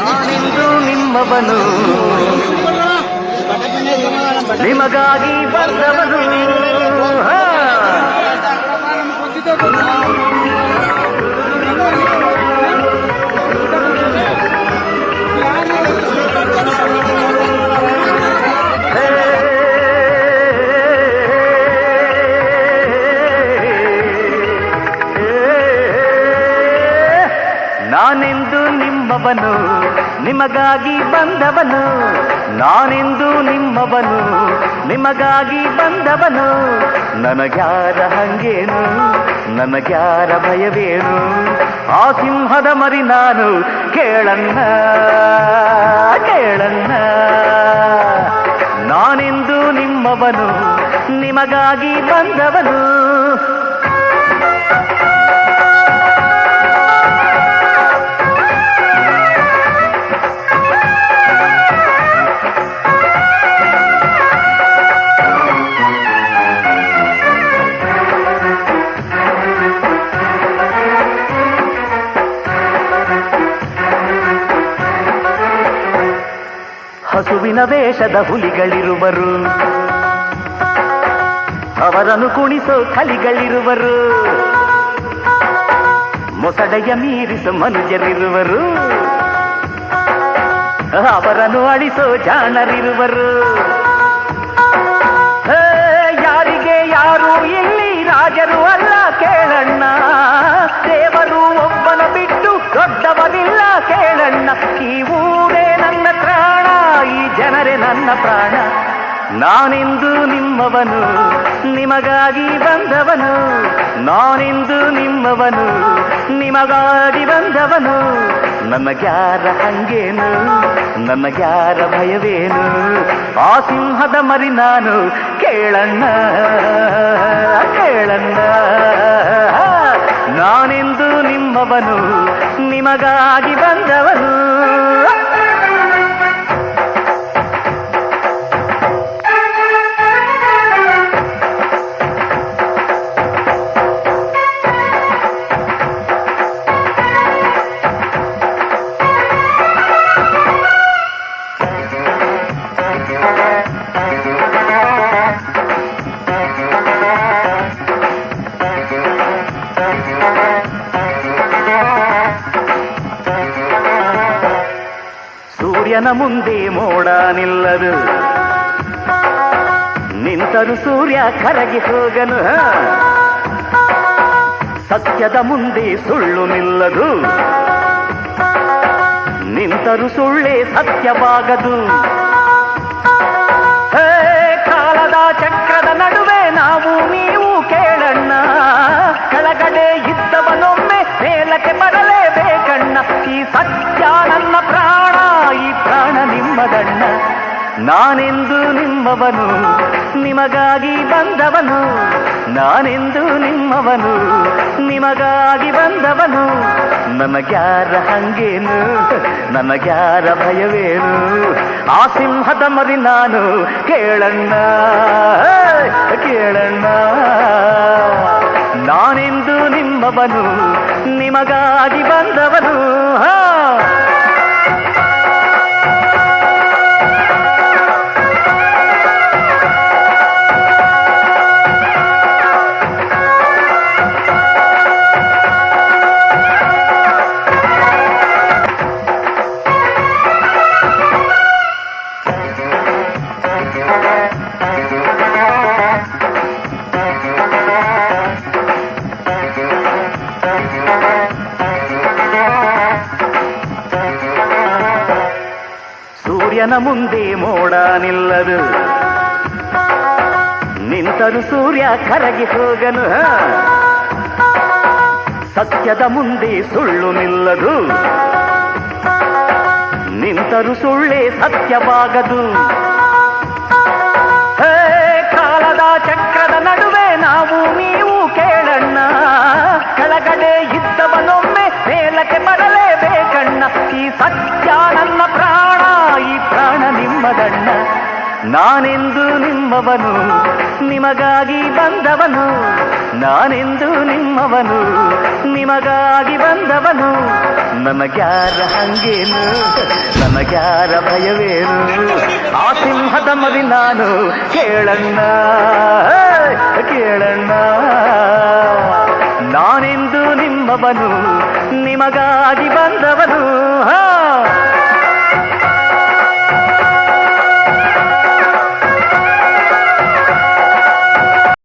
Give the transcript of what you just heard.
ನಾನಿಂದು ನಿಮ್ಮವನು ನಿಮಗಾಗಿ ಬಂದವನು ನಿಮಗಾಗಿ ಬಂದವನು, ನಾನೆಂದು ನಿಮ್ಮವನು. ನಿಮಗಾಗಿ ಬಂದವನು, ನನಗ್ಯಾರ ಹಂಗೇನು, ನನಗ್ಯಾರ ಭಯವೇನು? ಆ ಸಿಂಹದ ಮರಿ ನಾನು ಕೇಳನ್ನ ಕೇಳನ್ನ ನಾನೆಂದು ನಿಮ್ಮವನು, ನಿಮಗಾಗಿ ಬಂದವನು. ಹಸುವಿನ ವೇಷದ ಹುಲಿಗಳಿರುವರು. ಅವರನ್ನು ಕುಣಿಸೋ ಕಲಿಗಳಿರುವರು. ಮೊಸಳೆಯ ಮೀರಿಸೋ ಮನುಜರಿರುವರು. ಅವರನ್ನು ಅಳಿಸೋ ಜಾಣರಿರುವರು. ಯಾರಿಗೆ ಯಾರು ಇಲ್ಲಿ ರಾಜರು ಅಲ್ಲ ಕೇಳಣ್ಣ. ದೇವರು ಒಬ್ಬನ ಬಿಟ್ಟು ದೊಡ್ಡವನಿಲ್ಲ ಕೇಳಣ್ಣ. ಈ ನನ್ನ ಪ್ರಾಣ. ನಾನೆಂದು ನಿಮ್ಮವನು, ನಿಮಗಾಗಿ ಬಂದವನು. ನಾನೆಂದು ನಿಮ್ಮವನು, ನಿಮಗಾಗಿ ಬಂದವನು. ನನಗ್ಯಾರ ಹಂಗೇನು? ನನಗ್ಯಾರ ಭಯವೇನು? ಆ ಸಿಂಹದ ಮರಿ ನಾನು, ಕೇಳಣ್ಣ ಕೇಳಣ್ಣ. ನಾನೆಂದು ನಿಮ್ಮವನು, ನಿಮಗಾಗಿ ಬಂದವನು. ಸೂರ್ಯನ ಮುಂದೆ ಮೋಡ ನಿಲ್ಲದು ನಿಂತರು ಸೂರ್ಯ ಕರಗಿ ಹೋಗನು ಸತ್ಯದ ಮುಂದೆ ಸುಳ್ಳು ನಿಲ್ಲದು. ನಿಂತರು ಸುಳ್ಳೇ ಸತ್ಯವಾಗದು. ನಾನೆಂದು ನಿಮ್ಮವನು, ನಿಮಗಾಗಿ ಬಂದವನು. ನಾನೆಂದು ನಿಮ್ಮವನು, ನಿಮಗಾಗಿ ಬಂದವನು. ನಮಗ್ಯಾರ ಹಂಗೇನು, ನಮಗ್ಯಾರ ಭಯವೇನು? ಆ ಸಿಂಹದ ಮರಿ ನಾನು, ಕೇಳಣ್ಣ ಕೇಳಣ್ಣ. ನಾನೆಂದು ನಿಮ್ಮವನು, ನಿಮಗಾಗಿ ಬಂದವನು. ಸೂರ್ಯನ ಮುಂದೆ ಮೋಡ ನಿಲ್ಲದು ನಿಂತರು ಸೂರ್ಯ ಕರಗಿ ಹೋಗನು. ಸತ್ಯದ ಮುಂದೆ ಸುಳ್ಳು ನಿಲ್ಲದು. ನಿಂತರು ಸುಳ್ಳೇ ಸತ್ಯವಾಗದು. ಕಾಲದ ಚಕ್ರದ ನಡುವೆ ನಾವು ನೀವು ಕೇಳಣ್ಣ. ಕೆಳಗಡೆ ಇದ್ದವನೊಮ್ಮೆ ಮೇಲಕ್ಕೆ ಬರಲೇಬೇಕಣ್ಣ ಈ ಸತ್ಯ ನಿಮ್ಮದಣ್ಣ ನಾನೆಂದು ನಿಮ್ಮವನು, ನಿಮಗಾಗಿ ಬಂದವನು. ನಾನೆಂದು ನಿಮ್ಮವನು, ನಿಮಗಾಗಿ ಬಂದವನು. ನಮಗ್ಯಾರ ಹಂಗೇನು? ನಮಗ್ಯಾರ ಭಯವೇನು? ಆ ಸಿಂಹದ ಮರಿ ನಾನು, ಕೇಳಣ್ಣ. ಕೇಳಣ್ಣ. ನಾನೆಂದು ನಿಮ್ಮವನು, ನಿಮಗಾಗಿ ಬಂದವನು. ಹಾ